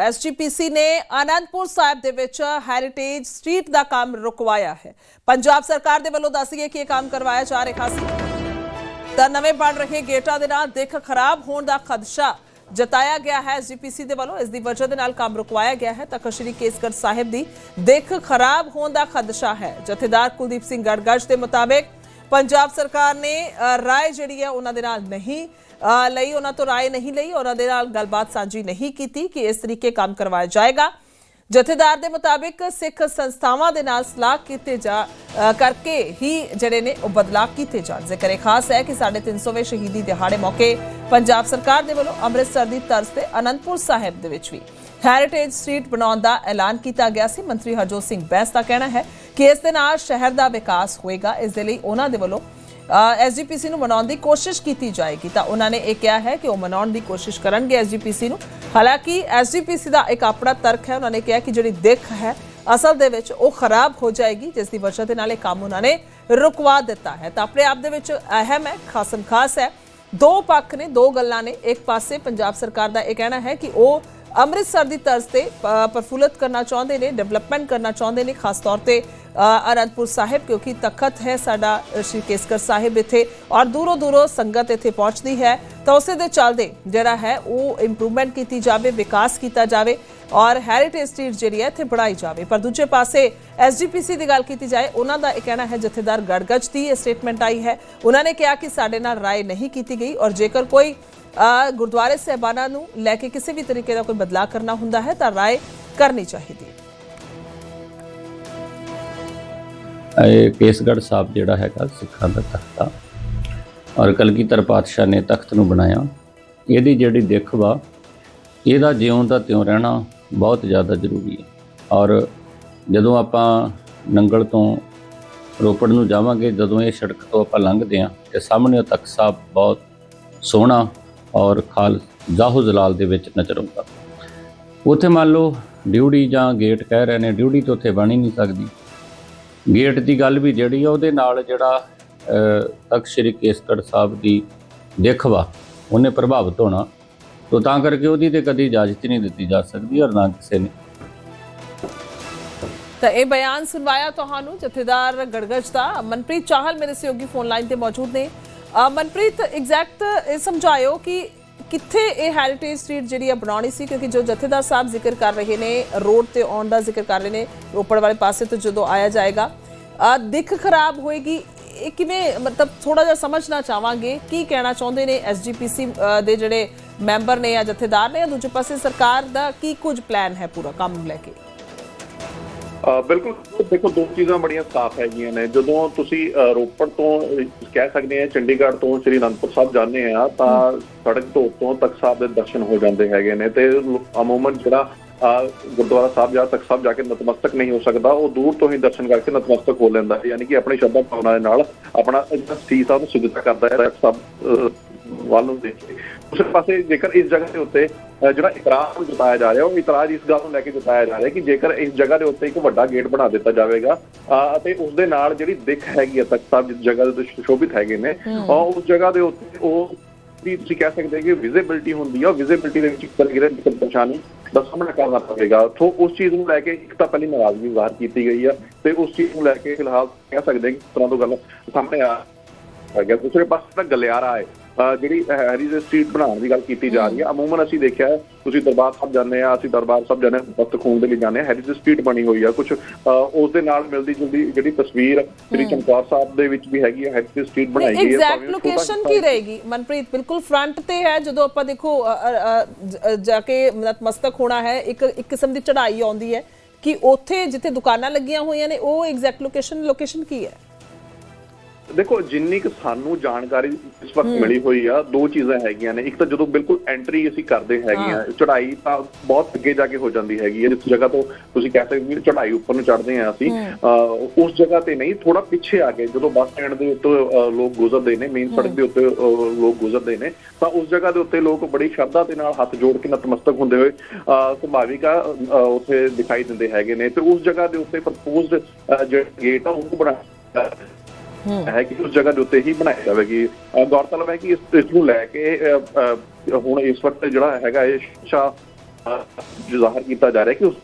SGPC ਨੇ ਆਨੰਦਪੁਰ ਸਾਹਿਬ ਦੇ ਵਿੱਚ ਹੈਰੀਟੇਜ ਸਟਰੀਟ ਦਾ ਕੰਮ ਰੁਕਵਾਇਆ ਹੈ। ਪੰਜਾਬ ਸਰਕਾਰ ਦੇ ਵੱਲੋਂ ਦੱਸ ਗਈ ਕਿ ਇਹ ਕੰਮ ਕਰਵਾਇਆ ਜਾ ਰਿਹਾ ਸੀ। ਤਾਂ ਨਵੇਂ ਬਣ ਰਹੇ ਗੇਟਾਂ ਦੇ ਨਾਲ ਦਿੱਖ ਖਰਾਬ ਹੋਣ ਦਾ ਖਦਸ਼ਾ ਜਤਾਇਆ ਗਿਆ ਹੈ। ਐਸਜੀਪੀਸੀ ਦੇ ਵੱਲੋਂ ਇਸ ਦੀ ਵਜ੍ਹਾ ਦੇ ਨਾਲ ਕੰਮ ਰੁਕਵਾਇਆ ਗਿਆ ਹੈ। ਤਾਂ ਸ੍ਰੀ ਕੇਸਗੜ੍ਹ ਸਾਹਿਬ ਦੀ ਦਿੱਖ ਖਰਾਬ ਹੋਣ ਦਾ ਖਦਸ਼ਾ ਹੈ। ਜਥੇਦਾਰ ਕੁਲਦੀਪ ਸਿੰਘ ਗੜਗੜ ਦੇ ਮੁਤਾਬਕ ਪੰਜਾਬ ਸਰਕਾਰ ਨੇ ਰਾਏ ਜਿਹੜੀ ਹੈ ਉਹਨਾਂ ਦੇ ਨਾਲ ਨਹੀਂ ਲਈ, ਉਹਨਾਂ ਤੋਂ ਰਾਏ ਨਹੀਂ ਲਈ, ਉਹਨਾਂ ਦੇ ਨਾਲ ਗੱਲਬਾਤ ਸਾਂਝੀ ਨਹੀਂ ਕੀਤੀ ਕਿ ਇਸ ਤਰੀਕੇ ਕੰਮ ਕਰਵਾਇਆ ਜਾਏਗਾ। ਜਥੇਦਾਰ ਦੇ ਮੁਤਾਬਿਕ ਸਿੱਖ ਸੰਸਥਾਵਾਂ ਦੇ ਨਾਲ ਸਲਾਹ ਕੀਤੇ ਜਾ ਕਰਕੇ ਹੀ ਜਿਹੜੇ ਨੇ ਉਹ ਬਦਲਾਅ ਕੀਤੇ ਜਾਣ। ਜ਼ਿਕਰ ਇਹ ਖਾਸ ਹੈ ਕਿ 350ਵੇਂ ਸ਼ਹੀਦੀ ਦਿਹਾੜੇ ਮੌਕੇ ਪੰਜਾਬ ਸਰਕਾਰ ਦੇ ਵੱਲੋਂ ਅੰਮ੍ਰਿਤਸਰ ਦੀ ਤਰਜ਼ ਤੇ ਅਨੰਦਪੁਰ ਸਾਹਿਬ ਦੇ ਵਿੱਚ ਵੀ। ਹੈਰੀਟੇਜ ਸਟਰੀਟ ਬਣਾਉਣ ਦਾ ਐਲਾਨ ਕੀਤਾ ਗਿਆ ਸੀ। ਮੰਤਰੀ ਹਰਜੋਤ ਸਿੰਘ ਬੈਂਸ ਦਾ ਕਹਿਣਾ ਹੈ ਕਿ ਇਸ ਦੇ ਨਾਲ ਸ਼ਹਿਰ ਦਾ ਵਿਕਾਸ ਹੋਏਗਾ। ਇਸ ਦੇ ਲਈ ਉਹਨਾਂ ਦੇ ਵੱਲੋਂ ਐਸਜੀਪੀਸੀ ਨੂੰ ਮਨਾਉਣ ਦੀ ਕੋਸ਼ਿਸ਼ ਕੀਤੀ ਜਾਏਗੀ। ਤਾਂ ਉਹਨਾਂ ਨੇ ਇਹ ਕਿਹਾ ਹੈ ਕਿ ਉਹ ਮਨਾਉਣ ਦੀ ਕੋਸ਼ਿਸ਼ ਕਰਨਗੇ ਐਸਜੀਪੀਸੀ ਨੂੰ। ਹਾਲਾਂਕਿ ਐਸਜੀਪੀਸੀ ਦਾ ਇੱਕ ਆਪਣਾ ਤਰਕ ਹੈ। ਉਹਨਾਂ ਨੇ ਕਿਹਾ ਕਿ ਜਿਹੜੀ ਦਿੱਖ ਹੈ ਅਸਲ ਦੇ ਵਿੱਚ ਉਹ ਖਰਾਬ ਹੋ ਜਾਏਗੀ। ਜਿਸ ਦੀ ਵਜ੍ਹਾ ਦੇ ਨਾਲ ਇਹ ਕੰਮ ਉਹਨਾਂ ਨੇ ਰੁਕਵਾ ਦਿੱਤਾ ਹੈ। ਤਾਂ ਆਪਣੇ ਆਪ ਦੇ ਵਿੱਚ ਅਹਿਮ ਹੈ ਖਾਸਮ ਖਾਸ ਹੈ। ਦੋ ਪੱਖ ਨੇ ਦੋ ਗੱਲਾਂ ਨੇ। ਇੱਕ ਪਾਸੇ ਪੰਜਾਬ ਸਰਕਾਰ ਦਾ ਇਹ ਕਹਿਣਾ ਹੈ ਕਿ ਉਹ ਅੰਮ੍ਰਿਤਸਰ ਦੀ ਤਰਜ਼ ਤੇ ਅ, ਪ੍ਰਫੁੱਲਤ ਕਰਨਾ ਚਾਹੁੰਦੇ ਨੇ ਡਿਵੈਲਪਮੈਂਟ ਕਰਨਾ ਚਾਹੁੰਦੇ ਨੇ। ਖਾਸ ਤੌਰ ਤੇ ਅਨੰਦਪੁਰ ਸਾਹਿਬ, ਕਿਉਂਕਿ ਤਖਤ ਹੈ ਸਾਡਾ ਸ਼੍ਰੀ ਕੇਸਗੜ੍ਹ ਸਾਹਿਬ ਇੱਥੇ ਔਰ ਦੂਰੋਂ ਦੂਰੋਂ ਸੰਗਤ ਇੱਥੇ ਪਹੁੰਚਦੀ ਹੈ। ਤਾਂ ਉਸੇ ਦੇ ਚੱਲਦੇ ਜਿਹੜਾ ਹੈ, ਉਹ ਇੰਪਰੂਵਮੈਂਟ ਕੀਤੀ ਜਾਵੇ, ਵਿਕਾਸ ਕੀਤਾ ਜਾਵੇ ਔਰ ਹੈਰੀਟੇਜ ਸਟਰੀਟ ਜਿਹੜੀ ਹੈ ਇੱਥੇ ਬਣਾਈ ਜਾਵੇ। ਪਰ ਦੂਜੇ ਪਾਸੇ ਐਸਜੀਪੀਸੀ ਦੀ ਗੱਲ ਕੀਤੀ ਜਾਏ, ਉਹਨਾਂ ਦਾ ਇਹ ਕਹਿਣਾ ਹੈ, ਜਥੇਦਾਰ ਗੜਗੜ ਦੀ ਇਹ ਸਟੇਟਮੈਂਟ ਆਈ ਹੈ। ਉਹਨਾਂ ਨੇ ਕਿਹਾ ਕਿ ਸਾਡੇ ਨਾਲ ਰਾਏ ਨਹੀਂ ਕੀਤੀ ਗਈ ਔਰ ਜੇਕਰ ਕੋਈ ਗੁਰਦੁਆਰੇ ਸਹਿਬਾਨਾਂ ਨੂੰ ਲੈ ਕੇ ਕਿਸੇ ਵੀ ਤਰੀਕੇ ਦਾ ਕੋਈ ਬਦਲਾਅ ਕਰਨਾ ਹੁੰਦਾ ਹੈ, ਤਾਂ ਰਾਏ ਕਰਨੀ ਚਾਹੀਦੀ ਹੈ। ਇਹ ਕੇਸਗੜ੍ਹ ਸਾਹਿਬ ਜਿਹੜਾ ਹੈਗਾ, ਸਿੱਖਾਂ ਦਾ ਤਖਤ। ਆ ਔਰ ਕਲਗੀਧਰ ਪਾਤਸ਼ਾਹ ਨੇ ਤਖਤ ਨੂੰ ਬਣਾਇਆ। ਇਹਦੀ ਜਿਹੜੀ ਦਿੱਖ ਵਾ, ਇਹਦਾ ਜਿਉਂ ਦਾ ਤਿਉਂ ਰਹਿਣਾ ਬਹੁਤ ਜ਼ਿਆਦਾ ਜ਼ਰੂਰੀ ਹੈ। ਔਰ ਜਦੋਂ ਆਪਾਂ ਨੰਗਲ ਤੋਂ ਰੋਪੜ ਨੂੰ ਜਾਵਾਂਗੇ, ਜਦੋਂ ਇਹ ਸੜਕ ਤੋਂ ਆਪਾਂ ਲੰਘਦੇ ਹਾਂ, ਤੇ ਸਾਹਮਣੇ ਉਹ ਤਖਤ ਸਾਹਿਬ ਬਹੁਤ ਸੋਹਣਾ ਔਰ ਖਾਲ ਜਾਹੋ ਜਲਾਲ ਦੇ ਵਿੱਚ ਨਜ਼ਰ ਆਉਂਦਾ। ਉੱਥੇ ਮੰਨ ਲਓ ਡਿਊਟੀ ਜਾਂ ਗੇਟ ਕਹਿ ਰਹੇ ਨੇ ਡਿਊਟੀ ਤੋਂ ਉੱਥੇ ਬਣ ਹੀ ਨਹੀਂ ਸਕਦੀ। ਗੇਟ ਦੀ ਗੱਲ ਵੀ ਜਿਹੜੀ ਆ, ਉਹਦੇ ਨਾਲ ਜਿਹੜਾ ਤਖ਼ਤ ਸ੍ਰੀ ਕੇਸਗੜ੍ਹ ਸਾਹਿਬ ਦੀ ਦਿੱਖ ਉਹਨੇ ਪ੍ਰਭਾਵਿਤ ਹੋਣਾ। ਤੋ ਤਾਂ ਕਰਕੇ ਉਹਦੀ ਤੇ ਕਦੀ ਇਜਾਜ਼ਤ ਨਹੀਂ ਦਿੱਤੀ ਜਾ ਸਕਦੀ ਔਰ ਨਾ ਕਿਸੇ ਨੇ। ਤਾਂ ਇਹ ਬਿਆਨ ਸੁਣਵਾਇਆ ਤੁਹਾਨੂੰ, ਜਥੇਦਾਰ ਗੜਗੜ ਦਾ। ਮਨਪ੍ਰੀਤ ਚਾਹਲ ਮੇਰੇ ਸਹਿਯੋਗੀ ਫੋਨ ਲਾਈਨ ਤੇ ਮੌਜੂਦ ਨੇ। ਮਨਪ੍ਰੀਤ ਐਗਜ਼ੈਕਟ ਸਮਝਾਇਓ ਕਿ ਕਿੱਥੇ ਇਹ ਹੈਰੀਟੇਜ ਸਟਰੀਟ ਜਿਹੜੀ ਆ ਬਣਾਉਣੀ ਸੀ? ਕਿਉਂਕਿ ਜੋ ਜਥੇਦਾਰ ਸਾਹਿਬ ਜ਼ਿਕਰ ਕਰ ਰਹੇ ਨੇ ਰੋਡ ਤੇ ਆਉਣ ਦਾ ਜ਼ਿਕਰ ਕਰ ਰਹੇ ਨੇ, ਰੋਪੜ ਵਾਲੇ ਪਾਸੇ ਤੋਂ ਜਦੋਂ ਆਇਆ ਜਾਏਗਾ ਦਿੱਖ ਖਰਾਬ ਹੋਏਗੀ। ਇਹ ਕਿਵੇਂ, ਮਤਲਬ ਥੋੜਾ ਜਿਹਾ ਸਮਝਣਾ ਚਾਹਾਂਗੇ। ਕੀ ਕਹਿਣਾ ਚਾਹੁੰਦੇ ਨੇ ਐਸਜੀਪੀਸੀ ਦੇ ਜਿਹੜੇ ਮੈਂਬਰ ਨੇ ਜਾਂ ਜਥੇਦਾਰ ਨੇ ਜਾਂ ਦੂਜੇ ਪਾਸੇ ਸਰਕਾਰ ਦਾ ਕੀ ਕੁਝ ਪਲਾਨ ਹੈ ਪੂਰਾ ਕੰਮ ਨੂੰ ਲੈ ਕੇ? ਬਿਲਕੁਲ ਦੇਖੋ ਦੋ ਚੀਜ਼ਾਂ ਬੜੀਆਂ ਸਾਫ਼ ਹੈਗੀਆਂ ਨੇ। ਜਦੋਂ ਤੁਸੀਂ ਰੋਪੜ ਤੋਂ ਕਹਿ ਸਕਦੇ ਆ ਚੰਡੀਗੜ੍ਹ ਤੋਂ ਸ੍ਰੀ ਅਨੰਦਪੁਰ ਸਾਹਿਬ ਜਾਂਦੇ ਆ ਤਾਂ ਸੜਕ ਤੋਂ ਉੱਤੋਂ ਤਖਤ ਸਾਹਿਬ ਦੇ ਦਰਸ਼ਨ ਹੋ ਜਾਂਦੇ ਹੈਗੇ ਨੇ ਤੇ ਅਮੂਮਨ ਜਿਹੜਾ ਗੁਰਦੁਆਰਾ ਸਾਹਿਬ ਜਾਂ ਤਖਤ ਸਾਹਿਬ ਜਾ ਕੇ ਨਤਮਸਤਕ ਨਹੀਂ ਹੋ ਸਕਦਾ ਉਹ ਦੂਰ ਤੋਂ ਹੀ ਦਰਸ਼ਨ ਕਰਕੇ ਨਤਮਸਤਕ ਹੋ ਲੈਂਦਾ ਹੈ ਯਾਨੀ ਕਿ ਆਪਣੀ ਸ਼ਰਧਾ ਭਾਵਨਾ ਦੇ ਨਾਲ ਆਪਣਾ ਸੀਸ ਆ ਉਹਨੂੰ ਸਿੱਧਾ ਕਰਦਾ ਹੈ ਤਖਤ ਸਾਹਿਬ ਵੱਲ ਨੂੰ ਦੇਖ ਕੇ। ਦੂਸਰੇ ਪਾਸੇ ਜੇਕਰ ਇਸ ਜਗ੍ਹਾ ਦੇ ਉੱਤੇ ਜਿਹੜਾ ਇਤਰਾਜ਼ ਜਤਾਇਆ ਜਾ ਰਿਹਾ ਉਹ ਇਤਰਾਜ਼ ਇਸ ਗੱਲ ਨੂੰ ਲੈ ਕੇ ਜਤਾਇਆ ਜਾ ਰਿਹਾ ਕਿ ਜੇਕਰ ਇਸ ਜਗ੍ਹਾ ਦੇ ਉੱਤੇ ਇੱਕ ਵੱਡਾ ਗੇਟ ਬਣਾ ਦਿੱਤਾ ਜਾਵੇਗਾ ਅਤੇ ਉਸ ਦੇ ਨਾਲ ਜਿਹੜੀ ਦਿੱਖ ਹੈਗੀ ਹੈ ਤਖਤ ਸਾਹਿਬ ਜਿਸ ਜਗ੍ਹਾ ਦੇ ਉੱਤੇ ਸੁਸ਼ੋਭਿਤ ਹੈਗੇ ਨੇ ਉਸ ਜਗ੍ਹਾ ਦੇ ਉੱਤੇ ਉਹ ਵੀ ਤੁਸੀਂ ਕਹਿ ਸਕਦੇ ਕਿ ਵਿਜ਼ਿਬਿਲਟੀ ਹੁੰਦੀ ਹੈ ਵਿਜ਼ਿਬਿਲਟੀ ਦੇ ਵਿੱਚ ਦੀ ਦਿੱਕਤ ਪਰੇਸ਼ਾਨੀ ਦਾ ਸਾਹਮਣਾ ਕਰਨਾ ਪਵੇਗਾ। ਤੋਂ ਉਸ ਚੀਜ਼ ਨੂੰ ਲੈ ਕੇ ਇੱਕ ਤਾਂ ਪਹਿਲੀ ਨਾਰਾਜ਼ਗੀ ਜ਼ਾਹਰ ਕੀਤੀ ਗਈ ਆ ਤੇ ਉਸ ਚੀਜ਼ ਨੂੰ ਲੈ ਕੇ ਫਿਲਹਾਲ ਕਹਿ ਸਕਦੇ ਕਿ ਇਸ ਤਰ੍ਹਾਂ ਤੋਂ ਗੱਲ ਸਾਹਮਣੇ ਆ ਗਿਆ। ਦੂਸਰੇ ਪਾਸੇ ਤਾਂ ਗਲਿਆਰਾ ਹੈ। ਜਿਹੜੀ ਹੈਰੀਟੇਜ ਸਟਰੀਟ ਬਣਾਉਣ ਦੀ ਗੱਲ ਕੀਤੀ ਜਾ ਰਹੀ ਹੈ। ਅਮੂਮਨ ਅਸੀਂ ਦੇਖਿਆ ਤੁਸੀਂ ਦਰਬਾਰ ਸਾਹਿਬ ਜਾਂਦੇ ਆ ਅਸੀਂ ਦਰਬਾਰ ਸਾਹਿਬ ਜਾਂਦੇ ਪੱਤ ਖੂਨ ਦੇ ਲਈ ਜਾਂਦੇ ਆ ਹੈਰੀਟੇਜ ਸਟਰੀਟ ਬਣੀ ਹੋਈ ਆ। ਕੁਝ ਉਸ ਦੇ ਨਾਲ ਮਿਲਦੀ ਜੁਲਦੀ ਜਿਹੜੀ ਤਸਵੀਰ ਸ੍ਰੀ ਚਮਕੌਰ ਸਾਹਿਬ ਦੇ ਵਿੱਚ ਵੀ ਹੈਗੀ ਹੈ ਹੈਰੀਟੇਜ ਸਟਰੀਟ ਬਣਾਈ ਗਈ ਹੈ। ਐਗਜ਼ੈਕਟ ਲੋਕੇਸ਼ਨ ਕੀ ਰਹੇਗੀ? ਮਨਪ੍ਰੀਤ ਬਿਲਕੁਲ ਫਰੰਟ ਤੇ ਹੈ ਜਦੋਂ ਆਪਾਂ ਦੇਖੋ ਜਾ ਕੇ ਨਤਮਸਤਕ ਹੋਣਾ ਹੈ ਇੱਕ ਇੱਕ ਕਿਸਮ ਦੀ ਚੜ੍ਹਾਈ ਆਉਂਦੀ ਹੈ ਕਿ ਉੱਥੇ ਜਿੱਥੇ ਦੁਕਾਨਾਂ ਲੱਗੀਆਂ ਹੋਈਆਂ ਨੇ ਉਹ ਐਗਜ਼ੈਕਟ ਲੋਕੇਸ਼ਨ ਲੋਕੇਸ਼ਨ ਕੀ ਹੈ? ਦੇਖੋ ਜਿੰਨੀ ਕਿ ਸਾਨੂੰ ਜਾਣਕਾਰੀ ਇਸ ਵਕਤ ਮਿਲੀ ਹੋਈ ਆ ਦੋ ਚੀਜ਼ਾਂ ਹੈਗੀਆਂ ਨੇ। ਇੱਕ ਤਾਂ ਜਦੋਂ ਬਿਲਕੁਲ ਐਂਟਰੀ ਅਸੀਂ ਕਰਦੇ ਹੈਗੇ ਆ ਚੜ੍ਹਾਈ ਤਾਂ ਬਹੁਤ ਅੱਗੇ ਜਾ ਕੇ ਹੋ ਜਾਂਦੀ ਹੈਗੀ ਹੈ ਜਿਸ ਜਗ੍ਹਾ ਤੋਂ ਤੁਸੀਂ ਕਹਿ ਸਕਦੇ ਹੋ ਚੜ੍ਹਾਈ ਉੱਪਰ ਨੂੰ ਚੜ੍ਹਦੇ ਆ ਅਸੀਂ। ਉਸ ਜਗ੍ਹਾ ਤੇ ਨਹੀਂ ਥੋੜਾ ਪਿੱਛੇ ਆ ਕੇ ਜਦੋਂ ਬੱਸ ਸਟੈਂਡ ਦੇ ਉੱਤੇ ਲੋਕ ਗੁਜ਼ਰਦੇ ਨੇ ਮੇਨ ਸੜਕ ਦੇ ਉੱਤੇ ਲੋਕ ਗੁਜ਼ਰਦੇ ਨੇ ਤਾਂ ਉਸ ਜਗ੍ਹਾ ਦੇ ਉੱਤੇ ਲੋਕ ਬੜੀ ਸ਼ਰਧਾ ਦੇ ਨਾਲ ਹੱਥ ਜੋੜ ਕੇ ਨਤਮਸਤਕ ਹੁੰਦੇ ਹੋਏ ਸੁਭਾਵਿਕ ਉੱਥੇ ਦਿਖਾਈ ਦਿੰਦੇ ਹੈਗੇ ਨੇ। ਤੇ ਉਸ ਜਗ੍ਹਾ ਦੇ ਉੱਤੇ ਪ੍ਰਪੋਜ਼ਡ ਜਿਹੜਾ ਗੇਟ ਆ ਉਹ ਬਣਾਇਆ ਹੈ। ਕਿ ਉਸ ਜਗ੍ਹਾ ਦੇ ਉੱਤੇ ਹੀ ਬਣਾਈ ਜਾਵੇਗੀ। ਗੌਰਤਲਬ ਹੈ ਕਿ ਇਸ ਇਸ ਨੂੰ ਲੈ ਕੇ ਹੁਣ ਇਸ ਵਕਤ ਜਿਹੜਾ ਹੈਗਾ ਇਹ ਸ਼ਾ ਜ਼ਾਹਰ ਕੀਤਾ ਜਾ ਰਿਹਾ ਕਿ ਉਸ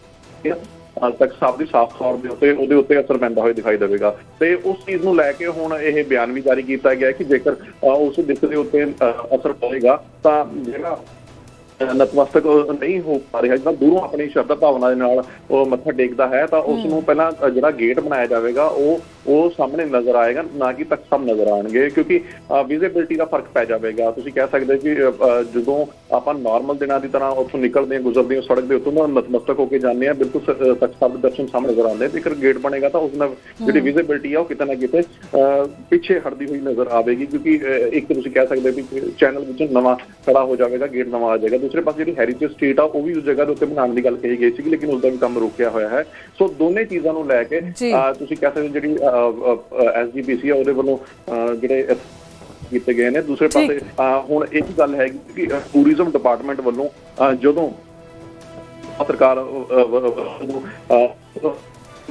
ਅਹ, ਤੱਕ ਸਾਹਿਬ ਦੀ ਸਾਫ਼ ਤੌਰ ਦੇ ਉੱਤੇ ਉਹਦੇ ਉੱਤੇ ਅਸਰ ਪੈਂਦਾ ਹੋਇਆ ਦਿਖਾਈ ਦੇਵੇਗਾ। ਤੇ ਉਸ ਚੀਜ਼ ਨੂੰ ਲੈ ਕੇ ਹੁਣ ਇਹ ਬਿਆਨ ਵੀ ਜਾਰੀ ਕੀਤਾ ਗਿਆ ਹੈ ਕਿ ਜੇਕਰ ਉਸ ਦਿੱਖ ਦੇ ਉੱਤੇ ਅਸਰ ਪਵੇਗਾ ਤਾਂ ਜਿਹੜਾ ਨਤਮਸਤਕ ਨਹੀਂ ਹੋ ਪਾ ਰਿਹਾ ਜਿਹੜਾ ਦੂਰੋਂ ਆਪਣੀ ਸ਼ਰਧਾ ਭਾਵਨਾ ਦੇ ਨਾਲ ਉਹ ਮੱਥਾ ਟੇਕਦਾ ਹੈ ਤਾਂ ਉਸ ਨੂੰ ਪਹਿਲਾਂ ਜਿਹੜਾ ਗੇਟ ਬਣਾਇਆ ਜਾਵੇਗਾ ਉਹ ਉਹ ਸਾਹਮਣੇ ਨਜ਼ਰ ਆਏਗਾ ਨਾ ਕਿ ਸਾਹਿਬ ਨਜ਼ਰ ਆਣਗੇ ਕਿਉਂਕਿ ਵਿਜ਼ਿਬਿਲਟੀ ਦਾ ਫ਼ਰਕ ਪੈ ਜਾਵੇਗਾ। ਤੁਸੀਂ ਕਹਿ ਸਕਦੇ ਹੋ ਕਿ ਜਦੋਂ ਆਪਾਂ ਨਾਰਮਲ ਦਿਨਾਂ ਦੀ ਤਰ੍ਹਾਂ ਉੱਥੋਂ ਨਿਕਲਦੇ ਹਾਂ ਗੁਜ਼ਰਦੇ ਹਾਂ ਸੜਕ ਦੇ ਉੱਤੋਂ ਤਾਂ ਨਤਮਸਤਕ ਹੋ ਕੇ ਜਾਂਦੇ ਆ ਬਿਲਕੁਲ ਦੇ ਦਰਸ਼ਨ ਸਾਹਮਣੇ ਨਜ਼ਰ ਆਉਂਦੇ ਜੇਕਰ ਗੇਟ ਬਣੇਗਾ ਤਾਂ ਉਸ ਨਾਲ ਜਿਹੜੀ ਵਿਜ਼ਿਬਿਲਟੀ ਆ ਉਹ ਕਿਤੇ ਨਾ ਕਿਤੇ ਪਿੱਛੇ ਹਟਦੀ ਹੋਈ ਨਜ਼ਰ ਆਵੇਗੀ ਕਿਉਂਕਿ ਇੱਕ ਤੁਸੀਂ ਕਹਿ ਸਕਦੇ ਹੋ ਵੀ ਚੈਨਲ ਵਿੱਚ ਨਵਾਂ ਖੜਾ ਹੋ ਜਾਵੇਗਾ ਗੇਟ ਨਵਾਂ ਆ ਜਾਏਗਾ ਦੂਸਰੇ ਪਾਸੇ ਜਿਹੜੀ ਹੈਰੀਟੇਜ ਸਟਰੀਟ ਆ ਉਹ ਵੀ ਉਸ ਜਗ੍ਹਾ ਦੇ ਉੱਤੇ ਬਣਾਉਣ ਦੀ ਗੱਲ ਕਹੀ ਗਈ ਸੀ ਲੇਕਿਨ ਉਸ ਦਾ ਵੀ ਕੰਮ ਰੁਕਿਆ ਹੋਇਆ ਹੈ। ਸੋ ਦੋਨੇ ਚੀਜ਼ਾਂ ਨੂੰ ਲੈ ਕੇ ਤੁਸੀਂ ਕਹਿ ਸਕਦੇ ਹੋ ਜਿਹੜੀ ਐਸਜੀਪੀਸੀ ਆ ਉਹਦੇ ਵੱਲੋਂ ਜਿਹੜੇ ਕੀਤੇ ਗਏ ਨੇ। ਦੂਸਰੇ। ਪਾਸੇ ਹੁਣ ਇੱਕ ਗੱਲ ਹੈ ਕਿ ਟੂਰਿਜ਼ਮ ਡਿਪਾਰਟਮੈਂਟ ਵੱਲੋਂ ਜਦੋਂ ਪੱਤਰਕਾਰ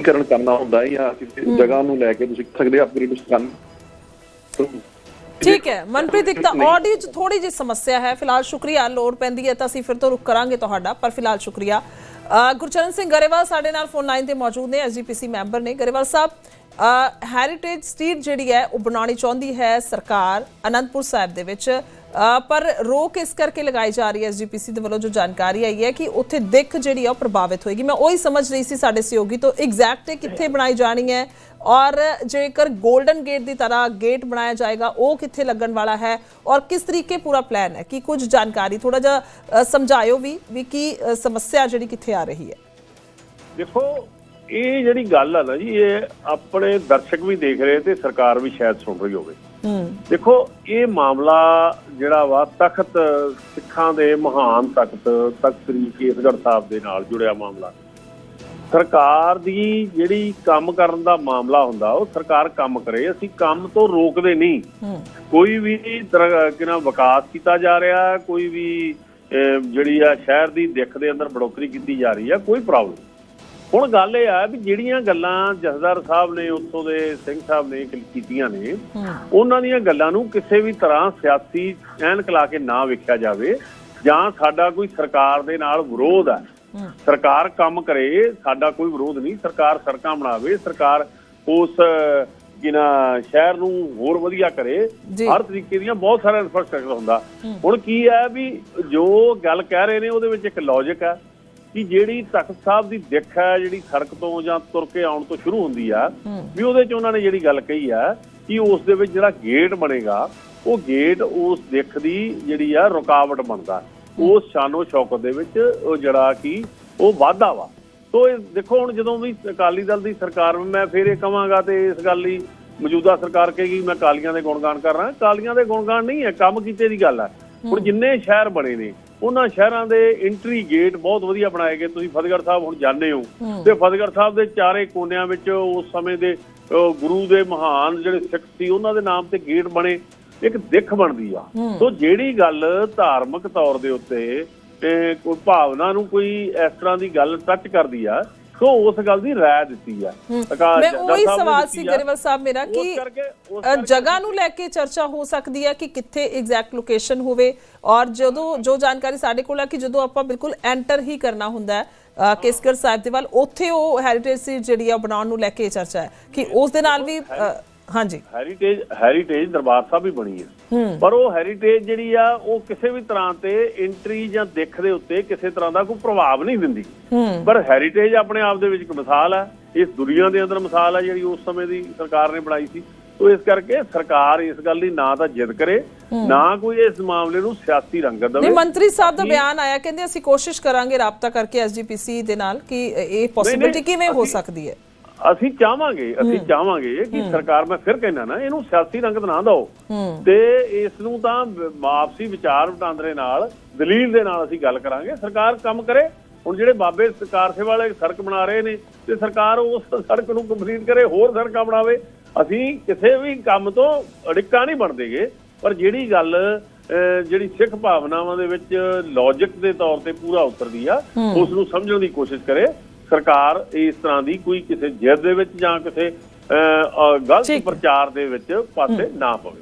ਕਰਨ ਕਰਨਾ ਹੁੰਦਾ ਹੈ ਜਾਂ ਕਿਸੇ ਜਗ੍ਹਾ ਨੂੰ ਲੈ ਕੇ ਤੁਸੀਂ ਸਕਦੇ ਅਪਗ੍ਰੇਡ ਕਰਨ ਠੀਕ ਹੈ। ਮਨਪ੍ਰੀਤ ਇੱਕ ਤਾਂ ਆਡੀਓ 'ਚ ਥੋੜੀ ਜਿਹੀ ਸਮੱਸਿਆ ਹੈ। ਫਿਲਹਾਲ ਸ਼ੁਕਰੀਆ ਲੋੜ ਪੈਂਦੀ ਹੈ ਤਾਂ ਅਸੀਂ ਫਿਰ ਤੋਂ ਰੁਕ ਕਰਾਂਗੇ ਤੁਹਾਡਾ ਪਰ ਫਿਲਹਾਲ ਸ਼ੁਕਰੀਆ। ਗੁਰਚਰਨ ਸਿੰਘ ਗਰੇਵਾਲ ਸਾਡੇ ਨਾਲ ਫੋਨ ਲਾਈਨ ਤੇ ਮੌਜੂਦ ਨੇ ਐਸਜੀਪੀਸੀ ਮੈਂਬਰ ਨੇ। ਗਰੇਵਾਲ ਸਾਹਿਬ ਹੈਰੀਟੇਜ ਸਟਰੀਟ ਜਿਹੜੀ ਹੈ, ਉਹ ਬਣਾਉਣੀ ਚਾਹੁੰਦੀ ਹੈ ਸਰਕਾਰ ਅਨੰਦਪੁਰ ਸਾਹਿਬ ਦੇ ਵਿੱਚ। ਪਰ ਰੋਕ ਇਸ ਕਰਕੇ ਲਗਾਈ ਜਾ ਰਹੀ ਹੈ ਐਸਜੀਪੀਸੀ ਦੇ ਵੱਲੋਂ ਜੋ ਜਾਣਕਾਰੀ ਆਈ ਹੈ ਕਿ ਉੱਥੇ ਦਿੱਖ ਜਿਹੜੀ ਆ, ਉਹ ਪ੍ਰਭਾਵਿਤ ਹੋਏਗੀ। ਮੈਂ ਉਹੀ ਸਮਝ ਰਹੀ ਸੀ ਸਾਡੇ ਸਹਿਯੋਗੀ ਤੋਂ ਐਗਜ਼ੈਕਟ ਕਿੱਥੇ ਬਣਾਈ ਜਾਣੀ ਹੈ ਔਰ ਜੇਕਰ 골ਡਨ ਗੇਟ ਦੀ ਤਰ੍ਹਾਂ ਗੇਟ ਬਣਾਇਆ ਜਾਏਗਾ, ਉਹ ਕਿੱਥੇ ਲੱਗਣ ਵਾਲਾ ਹੈ ਔਰ ਕਿਸ ਤਰੀਕੇ ਪੂਰਾ ਪਲਾਨ ਹੈ? ਕਿ ਕੁਝ ਜਾਣਕਾਰੀ ਥੋੜਾ ਜਿਹਾ ਸਮਝਾਇਓ ਵੀ ਵੀ ਕੀ ਸਮੱਸਿਆ ਜਿਹੜੀ ਕਿੱਥੇ ਆ ਰਹੀ ਹੈ? ਦੇਖੋ ਇਹ ਜਿਹੜੀ ਗੱਲ ਆ ਨਾ ਜੀ ਇਹ ਆਪਣੇ ਦਰਸ਼ਕ ਵੀ ਦੇਖ ਰਹੇ ਤੇ ਸਰਕਾਰ ਵੀ ਸ਼ਾਇਦ ਸੁਣ ਰਹੀ ਹੋਵੇ। ਹੂੰ। ਦੇਖੋ ਇਹ ਮਾਮਲਾ ਜਿਹੜਾ ਵਾ ਤਖਤ ਸਿੱਖਾਂ ਦੇ ਮਹਾਨ ਤਖਤ ਤਖਤ ਸ੍ਰੀ ਕੇਸਗੜ੍ਹ ਸਾਹਿਬ ਦੇ ਨਾਲ ਜੁੜਿਆ ਮਾਮਲਾ। ਸਰਕਾਰ ਦੀ ਜਿਹੜੀ ਕੰਮ ਕਰਨ ਦਾ ਮਾਮਲਾ ਹੁੰਦਾ ਉਹ ਸਰਕਾਰ ਕੰਮ ਕਰੇ। ਅਸੀਂ ਕੰਮ ਤੋਂ ਰੋਕਦੇ ਨਹੀਂ। ਕੋਈ ਵੀ ਕਿਨਾ ਵਿਕਾਸ ਕੀਤਾ ਜਾ ਰਿਹਾ ਕੋਈ ਵੀ ਜਿਹੜੀ ਆ ਸ਼ਹਿਰ ਦੀ ਦਿੱਖ ਦੇ ਅੰਦਰ ਬੜੋਤਰੀ ਕੀਤੀ ਜਾ ਰਹੀ ਆ ਕੋਈ ਪ੍ਰੋਬਲਮ ਹੁਣ ਗੱਲ ਇਹ ਆ ਵੀ ਜਿਹੜੀਆਂ ਗੱਲਾਂ ਜਥੇਦਾਰ ਸਾਹਿਬ ਨੇ ਉੱਥੋਂ ਦੇ ਸਿੰਘ ਸਾਹਿਬ ਨੇ ਕੀਤੀਆਂ ਨੇ ਉਹਨਾਂ ਦੀਆਂ ਗੱਲਾਂ ਨੂੰ ਕਿਸੇ ਵੀ ਤਰ੍ਹਾਂ ਸਿਆਸੀ ਐਨਕ ਲਾ ਕੇ ਨਾ ਵੇਖਿਆ ਜਾਵੇ ਜਾਂ ਸਾਡਾ ਕੋਈ ਸਰਕਾਰ ਦੇ ਨਾਲ ਵਿਰੋਧ ਹੂੰ। ਸਰਕਾਰ ਕੰਮ ਕਰੇ ਸਾਡਾ ਕੋਈ ਵਿਰੋਧ ਨਹੀਂ। ਸਰਕਾਰ ਸੜਕਾਂ ਬਣਾਵੇ ਸਰਕਾਰ ਉਸ ਕਿਨਾ ਸ਼ਹਿਰ ਨੂੰ ਹੋਰ ਵਧੀਆ ਕਰੇ। ਹਰ ਤਰੀਕੇ ਦੀਆਂ ਬਹੁਤ ਸਾਰਾ ਇਨਫਰਾਸਟ੍ਰਕਚਰ ਹੁੰਦਾ। ਹੁਣ ਕੀ ਹੈ ਵੀ ਜੋ ਗੱਲ ਕਹਿ ਰਹੇ ਨੇ ਉਹਦੇ ਵਿੱਚ ਇੱਕ ਲੌਜੀਕ ਹੈ। ਕਿ ਜਿਹੜੀ ਤਖਤ ਸਾਹਿਬ ਦੀ ਦਿੱਖ ਹੈ ਜਿਹੜੀ ਸੜਕ ਤੋਂ ਜਾਂ ਤੁਰ ਕੇ ਆਉਣ ਤੋਂ ਸ਼ੁਰੂ ਹੁੰਦੀ ਆ ਵੀ ਉਹਦੇ ਚ ਉਹਨਾਂ ਨੇ ਜਿਹੜੀ ਗੱਲ ਕਹੀ ਆ ਕਿ ਉਸ ਦੇ ਵਿੱਚ ਜਿਹੜਾ ਗੇਟ ਬਣੇਗਾ ਉਹ ਗੇਟ ਉਸ ਦਿੱਖ ਦੀ ਜਿਹੜੀ ਆ ਰੁਕਾਵਟ ਬਣਦਾ। ਉਸ ਸ਼ਾਨੋ ਸ਼ੌਕਤ ਦੇ ਵਿੱਚ ਉਹ ਜਿਹੜਾ ਕਿ ਉਹ ਵਾਧਾ ਵਾ। ਸੋ ਇਹ ਦੇਖੋ ਹੁਣ ਜਦੋਂ ਵੀ ਅਕਾਲੀ ਦਲ ਦੀ ਸਰਕਾਰ ਮੈਂ ਫਿਰ ਇਹ ਕਵਾਂਗਾ ਤੇ ਇਸ ਗੱਲ ਲਈ ਮੌਜੂਦਾ ਸਰਕਾਰ ਕਹੇਗੀ ਮੈਂ ਕਾਲੀਆਂ ਦੇ ਗੁਣਗਾਨ ਕਰ ਰਹਾ। ਕਾਲੀਆਂ ਦੇ ਗੁਣਗਾਨ ਨਹੀਂ ਹੈ ਕੰਮ ਕੀਤੇ ਦੀ ਗੱਲ ਹੈ ਹੁਣ ਜਿੰਨੇ ਸ਼ਹਿਰ ਬਣੇ ਨੇ ਉਹਨਾਂ ਸ਼ਹਿਰਾਂ ਦੇ ਐਂਟਰੀ ਗੇਟ ਬਹੁਤ ਵਧੀਆ ਬਣਾਏ ਗਏ। ਤੁਸੀਂ ਫਤਿਹਗੜ੍ਹ ਸਾਹਿਬ ਹੁਣ ਜਾਂਦੇ ਹੋ। ਤੇ ਫਤਿਹਗੜ੍ਹ ਸਾਹਿਬ ਦੇ ਚਾਰੇ ਕੋਨਿਆਂ ਵਿੱਚ ਉਸ ਸਮੇਂ ਦੇ ਗੁਰੂ ਦੇ ਮਹਾਨ ਜਿਹੜੇ ਸਿੱਖ ਸੀ ਉਹਨਾਂ ਦੇ ਨਾਮ ਤੇ ਗੇਟ ਬਣੇ। ਇੱਕ ਦਿੱਖ ਬਣਦੀ ਆ। ਸੋ ਜਿਹੜੀ ਗੱਲ ਧਾਰਮਿਕ ਤੌਰ ਦੇ ਉੱਤੇ ਕੋਈ ਭਾਵਨਾ ਨੂੰ ਕੋਈ ਇਸ ਤਰ੍ਹਾਂ ਦੀ ਗੱਲ ਟੱਚ ਕਰਦੀ ਆ ਸੋ ਉਸ ਗੱਲ ਦੀ ਰਾਇ ਦਿੱਤੀ ਆ। ਮੈਂ ਉਹੀ ਸਵਾਲ ਸੀ ਆ। ਗਰੇਵਾਲ ਸਾਹਿਬ ਮੇਰਾ ਕਿ ਜਗ੍ਹਾ ਨੂੰ ਲੈ ਕੇ ਚਰਚਾ ਹੋ ਸਕਦੀ ਹੈ ਕਿ ਕਿੱਥੇ ਐਗਜ਼ੈਕਟ ਲੋਕੇਸ਼ਨ ਹੋਵੇ। ਔਰ ਜਦੋਂ ਜੋ ਜਾਣਕਾਰੀ ਸਾਡੇ ਕੋਲ ਹੈ ਕਿ ਜਦੋਂ ਆਪਾਂ ਬਿਲਕੁਲ ਐਂਟਰ ਹੀ ਕਰਨਾ ਹੁੰਦਾ ਹੈ ਅ, ਕੇਸਗੜ੍ਹ ਸਾਹਿਬ ਦੇ ਵੱਲ ਉੱਥੇ ਉਹ ਹੈਰੀਟੇਜ ਸੀ ਜਿਹੜੀ ਆ ਬਣਾਉਣ ਨੂੰ ਲੈ ਕੇ ਚਰਚਾ ਹੈ। ਕਿ ਉਸ ਦੇ ਨਾਲ ਵੀ ਹਾਂਜੀ। ਹੈਰੀਟੇਜ ਹੈਰੀਟੇਜ ਦਰਬਾਰ ਸਾਹਿਬ ਹੀ ਬਣੀ ਹੈ। ਪਰ ਉਹ ਹੈਰੀਟੇਜ ਜਿਹੜੀ ਆ ਉਹ ਕਿਸੇ ਵੀ ਤਰ੍ਹਾਂ ਤੇ ਐਂਟਰੀ ਜਾਂ ਦਿੱਖ ਦੇ ਉੱਤੇ ਕਿਸੇ ਤਰ੍ਹਾਂ ਦਾ ਕੋਈ ਪ੍ਰਭਾਵ ਨਹੀਂ ਦਿੰਦੀ। ਪਰ ਹੈਰੀਟੇਜ ਆਪਣੇ ਆਪ ਦੇ ਵਿੱਚ ਇੱਕ ਮਿਸਾਲ ਹੈ ਇਸ ਦੁਨੀਆ ਦੇ ਅੰਦਰ ਮਿਸਾਲ ਹੈ ਜਿਹੜੀ ਉਸ ਸਮੇਂ ਦੀ ਸਰਕਾਰ ਨੇ ਬਣਾਈ ਸੀ। ਤੋ ਇਸ ਕਰਕੇ ਸਰਕਾਰ ਇਸ ਗੱਲ ਦੀ ਨਾ ਤਾਂ ਜਿੱਦ ਕਰੇ ਨਾ ਕੋਈ ਇਸ ਮਾਮਲੇ ਨੂੰ ਸਿਆਸੀ ਰੰਗਤ ਦੇਵੇ। ਨਹੀਂ ਮੰਤਰੀ ਸਾਹਿਬ ਦਾ ਬਿਆਨ ਆਇਆ ਕਹਿੰਦੇ ਅਸੀਂ ਕੋਸ਼ਿਸ਼ ਕਰਾਂਗੇ ਰਾਬਤਾ ਕਰਕੇ ਐਸਜੀਪੀਸੀ ਦੇ ਨਾਲ ਕਿ ਇਹ ਪੋਸਿਬਿਲਿਟੀ ਕਿਵੇਂ ਹੋ ਸਕਦੀ ਹੈ? ਅਸੀਂ ਚਾਹਾਂਗੇ ਅਸੀਂ ਚਾਹਾਂਗੇ ਕਿ ਸਰਕਾਰ ਮੈਂ ਫਿਰ ਕਹਿੰਦਾ ਨਾ ਇਹਨੂੰ ਸਿਆਸੀ ਰੰਗਤ ਨਾ ਦਿਓ। ਤੇ ਇਸ ਨੂੰ ਤਾਂ ਵ- ਆਪਸੀ ਵਿਚਾਰ ਵਟਾਂਦਰੇ ਨਾਲ ਦਲੀਲ ਦੇ ਨਾਲ ਅਸੀਂ ਗੱਲ ਕਰਾਂਗੇ। ਸਰਕਾਰ ਕੰਮ ਕਰੇ। ਹੁਣ ਜਿਹੜੇ ਬਾਬੇ ਸਰਕਾਰ ਸੇਵਾ ਵਾਲੇ ਸੜਕ ਬਣਾ ਰਹੇ ਨੇ ਤੇ ਸਰਕਾਰ ਉਸ ਸੜਕ ਨੂੰ ਕੰਪਲੀਟ ਕਰੇ ਹੋਰ ਸੜਕਾਂ ਬਣਾਵੇ। ਅਸੀਂ ਕਿਸੇ ਵੀ ਕੰਮ ਤੋਂ ਅੜਿੱਕਾ ਨਹੀਂ ਬਣਦੇਗੇ ਪਰ ਜਿਹੜੀ ਗੱਲ ਜਿਹੜੀ ਸਿੱਖ ਭਾਵਨਾਵਾਂ ਦੇ ਵਿੱਚ ਲੌਜੀਕ ਦੇ ਤੌਰ ਤੇ ਪੂਰਾ ਉਤਰਦੀ ਆ ਉਸ ਨੂੰ ਸਮਝਣ ਦੀ ਕੋਸ਼ਿਸ਼ ਕਰੇ। ਸਰਕਾਰ ਇਸ ਤਰ੍ਹਾਂ ਦੀ ਕੋਈ ਕਿਸੇ ਜਿੱਦ ਦੇ ਵਿੱਚ ਜਾਂ ਕਿਸੇ ਗਲਤ। ਪ੍ਰਚਾਰ ਦੇ ਵਿੱਚ ਪਾਸੇ ਨਾ ਪਵੇ